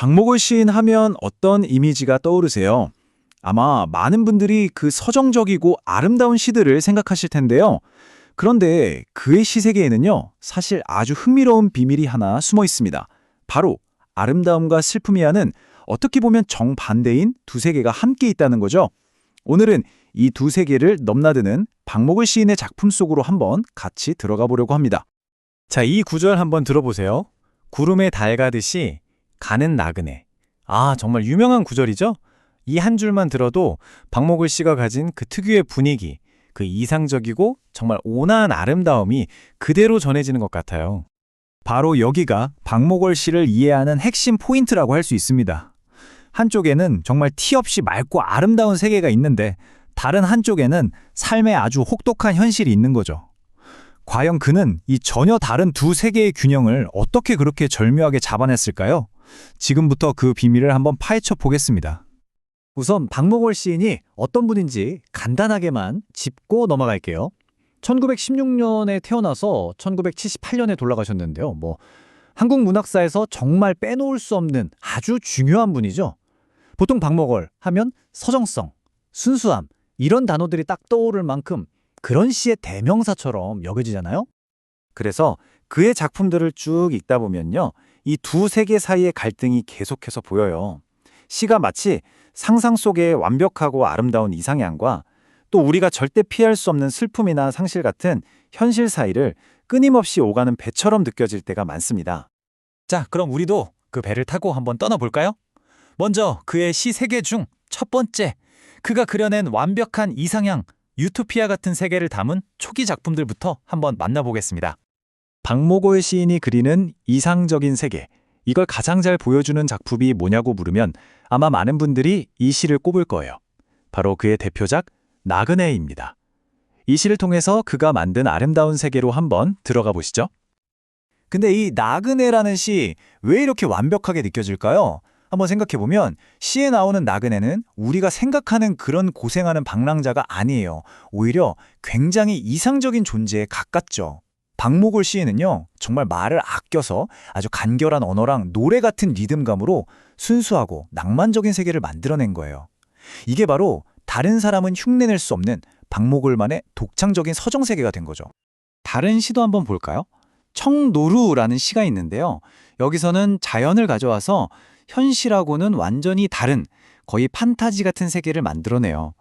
박목월 시인 하면 어떤 이미지가 떠오르세요? 아마 많은 분들이 그 서정적이고 아름다운 시들을 생각하실 텐데요. 그런데 그의 시세계에는요, 사실 아주 흥미로운 비밀이 하나 숨어 있습니다. 바로 아름다움과 슬픔이 하는 어떻게 보면 정반대인 두 세계가 함께 있다는 거죠. 오늘은 이 두 세계를 넘나드는 박목을 시인의 작품 속으로 한번 같이 들어가 보려고 합니다. 자, 이 구절 한번 들어보세요. 구름에 달 가듯이 가는 나그네. 아, 정말 유명한 구절이죠? 이 한 줄만 들어도 박목을 씨가 가진 그 특유의 분위기, 그 이상적이고 정말 온화한 아름다움이 그대로 전해지는 것 같아요. 바로 여기가 박목월 씨를 이해하는 핵심 포인트라고 할 수 있습니다. 한쪽에는 정말 티 없이 맑고 아름다운 세계가 있는데 다른 한쪽에는 삶의 아주 혹독한 현실이 있는 거죠. 과연 그는 이 전혀 다른 두 세계의 균형을 어떻게 그렇게 절묘하게 잡아냈을까요? 지금부터 그 비밀을 한번 파헤쳐 보겠습니다. 우선 박목월 시인이 어떤 분인지 간단하게만 짚고 넘어갈게요. 1916년에 태어나서 1978년에 돌아가셨는데요. 뭐 한국 문학사에서 정말 빼놓을 수 없는 아주 중요한 분이죠. 보통 박목월 하면 서정성, 순수함 이런 단어들이 딱 떠오를 만큼 그런 시의 대명사처럼 여겨지잖아요. 그래서 그의 작품들을 쭉 읽다 보면요. 이 두 세계 사이의 갈등이 계속해서 보여요. 시가 마치 상상 속의 완벽하고 아름다운 이상향과 또 우리가 절대 피할 수 없는 슬픔이나 상실 같은 현실 사이를 끊임없이 오가는 배처럼 느껴질 때가 많습니다. 자, 그럼 우리도 그 배를 타고 한번 떠나볼까요? 먼저 그의 시 세계 중첫 번째, 그가 그려낸 완벽한 이상향, 유토피아 같은 세계를 담은 초기 작품들부터 한번 만나보겠습니다. 박목월 시인이 그리는 이상적인 세계. 이걸 가장 잘 보여주는 작품이 뭐냐고 물으면 아마 많은 분들이 이 시를 꼽을 거예요. 바로 그의 대표작 나그네입니다. 이 시를 통해서 그가 만든 아름다운 세계로 한번 들어가 보시죠. 근데 이 나그네라는 시 왜 이렇게 완벽하게 느껴질까요? 한번 생각해보면 시에 나오는 나그네는 우리가 생각하는 그런 고생하는 방랑자가 아니에요. 오히려 굉장히 이상적인 존재에 가깝죠. 박목월 시인은요, 정말 말을 아껴서 아주 간결한 언어랑 노래 같은 리듬감으로 순수하고 낭만적인 세계를 만들어낸 거예요. 이게 바로 다른 사람은 흉내낼 수 없는 박목월만의 독창적인 서정 세계가 된 거죠. 다른 시도 한번 볼까요? 청노루라는 시가 있는데요. 여기서는 자연을 가져와서 현실하고는 완전히 다른 거의 판타지 같은 세계를 만들어내요.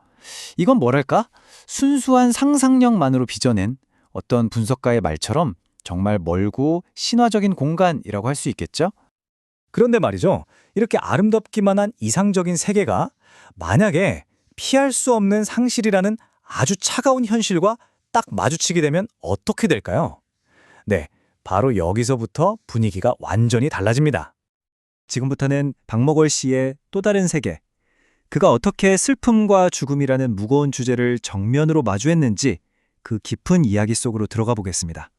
이건 뭐랄까? 순수한 상상력만으로 빚어낸 어떤 분석가의 말처럼 정말 멀고 신화적인 공간이라고 할 수 있겠죠? 그런데 말이죠. 이렇게 아름답기만 한 이상적인 세계가 만약에 피할 수 없는 상실이라는 아주 차가운 현실과 딱 마주치게 되면 어떻게 될까요? 네, 바로 여기서부터 분위기가 완전히 달라집니다. 지금부터는 박목월 씨의 또 다른 세계, 그가 어떻게 슬픔과 죽음이라는 무거운 주제를 정면으로 마주했는지 그 깊은 이야기 속으로 들어가 보겠습니다.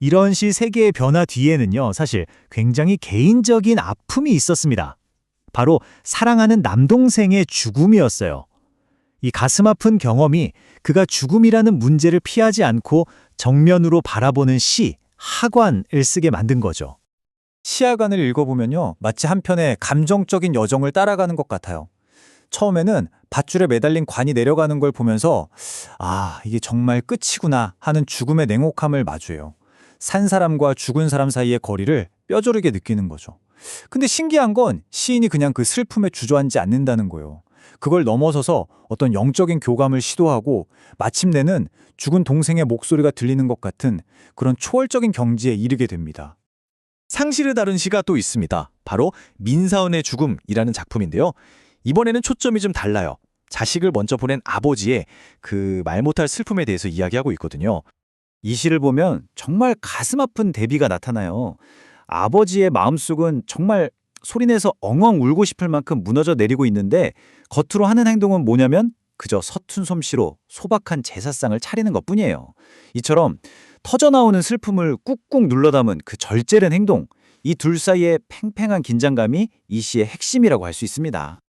이런 시 세계의 변화 뒤에는요, 사실 굉장히 개인적인 아픔이 있었습니다. 바로 사랑하는 남동생의 죽음이었어요. 이 가슴 아픈 경험이 그가 죽음이라는 문제를 피하지 않고 정면으로 바라보는 시, 하관을 쓰게 만든 거죠. 시야관을 읽어보면요. 마치 한편의 감정적인 여정을 따라가는 것 같아요. 처음에는 밧줄에 매달린 관이 내려가는 걸 보면서 아, 이게 정말 끝이구나 하는 죽음의 냉혹함을 마주해요. 산 사람과 죽은 사람 사이의 거리를 뼈저리게 느끼는 거죠. 근데 신기한 건 시인이 그냥 그 슬픔에 주저앉지 않는다는 거예요. 그걸 넘어서서 어떤 영적인 교감을 시도하고 마침내는 죽은 동생의 목소리가 들리는 것 같은 그런 초월적인 경지에 이르게 됩니다. 상실을 다룬 시가 또 있습니다. 바로 민사원의 죽음이라는 작품인데요. 이번에는 초점이 좀 달라요. 자식을 먼저 보낸 아버지의 그 말 못할 슬픔에 대해서 이야기하고 있거든요. 이 시를 보면 정말 가슴 아픈 대비가 나타나요. 아버지의 마음속은 정말 소리내서 엉엉 울고 싶을 만큼 무너져 내리고 있는데 겉으로 하는 행동은 뭐냐면 그저 서툰 솜씨로 소박한 제사상을 차리는 것뿐이에요. 이처럼 터져나오는 슬픔을 꾹꾹 눌러 담은 그 절제된 행동, 이 둘 사이의 팽팽한 긴장감이 이 시의 핵심이라고 할 수 있습니다.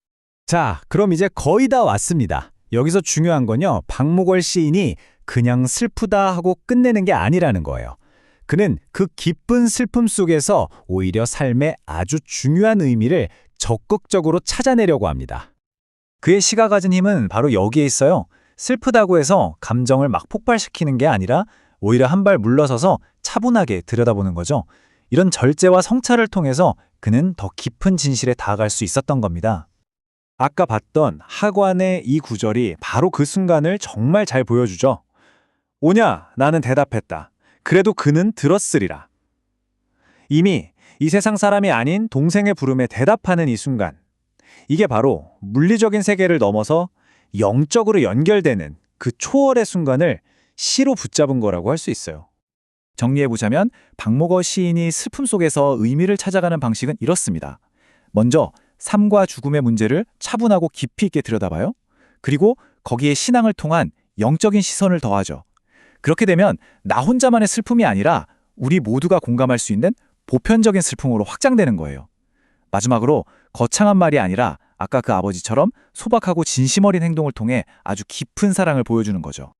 자, 그럼 이제 거의 다 왔습니다. 여기서 중요한 건요, 박목월 시인이 그냥 슬프다 하고 끝내는 게 아니라는 거예요. 그는 그 깊은 슬픔 속에서 오히려 삶의 아주 중요한 의미를 적극적으로 찾아내려고 합니다. 그의 시가 가진 힘은 바로 여기에 있어요. 슬프다고 해서 감정을 막 폭발시키는 게 아니라 오히려 한 발 물러서서 차분하게 들여다보는 거죠. 이런 절제와 성찰을 통해서 그는 더 깊은 진실에 다가갈 수 있었던 겁니다. 아까 봤던 하관의 이 구절이 바로 그 순간을 정말 잘 보여주죠. 오냐, 나는 대답했다. 그래도 그는 들었으리라. 이미 이 세상 사람이 아닌 동생의 부름에 대답하는 이 순간. 이게 바로 물리적인 세계를 넘어서 영적으로 연결되는 그 초월의 순간을 시로 붙잡은 거라고 할 수 있어요. 정리해보자면 박목어 시인이 슬픔 속에서 의미를 찾아가는 방식은 이렇습니다. 먼저 삶과 죽음의 문제를 차분하고 깊이 있게 들여다봐요. 그리고 거기에 신앙을 통한 영적인 시선을 더하죠. 그렇게 되면 나 혼자만의 슬픔이 아니라 우리 모두가 공감할 수 있는 보편적인 슬픔으로 확장되는 거예요. 마지막으로 거창한 말이 아니라 아까 그 아버지처럼 소박하고 진심 어린 행동을 통해 아주 깊은 사랑을 보여주는 거죠.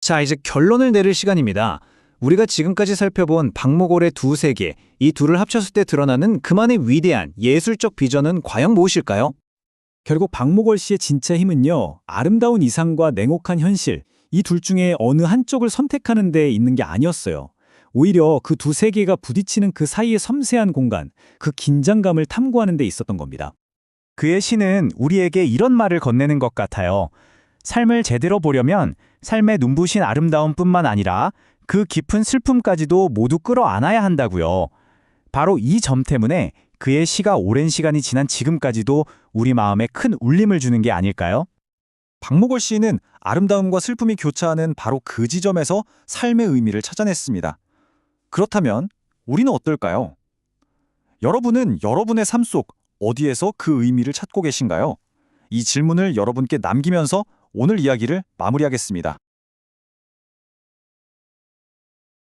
자, 이제 결론을 내릴 시간입니다. 우리가 지금까지 살펴본 박목월의 두 세계, 이 둘을 합쳤을 때 드러나는 그만의 위대한 예술적 비전은 과연 무엇일까요? 결국 박목월 씨의 진짜 힘은요, 아름다운 이상과 냉혹한 현실, 이 둘 중에 어느 한쪽을 선택하는 데 있는 게 아니었어요. 오히려 그 두 세계가 부딪히는 그 사이의 섬세한 공간, 그 긴장감을 탐구하는 데 있었던 겁니다. 그의 시는 우리에게 이런 말을 건네는 것 같아요. 삶을 제대로 보려면 삶의 눈부신 아름다움뿐만 아니라 그 깊은 슬픔까지도 모두 끌어안아야 한다고요. 바로 이 점 때문에 그의 시가 오랜 시간이 지난 지금까지도 우리 마음에 큰 울림을 주는 게 아닐까요? 박목월 시인은 아름다움과 슬픔이 교차하는 바로 그 지점에서 삶의 의미를 찾아냈습니다. 그렇다면 우리는 어떨까요? 여러분은 여러분의 삶 속 어디에서 그 의미를 찾고 계신가요? 이 질문을 여러분께 남기면서 오늘 이야기를 마무리하겠습니다.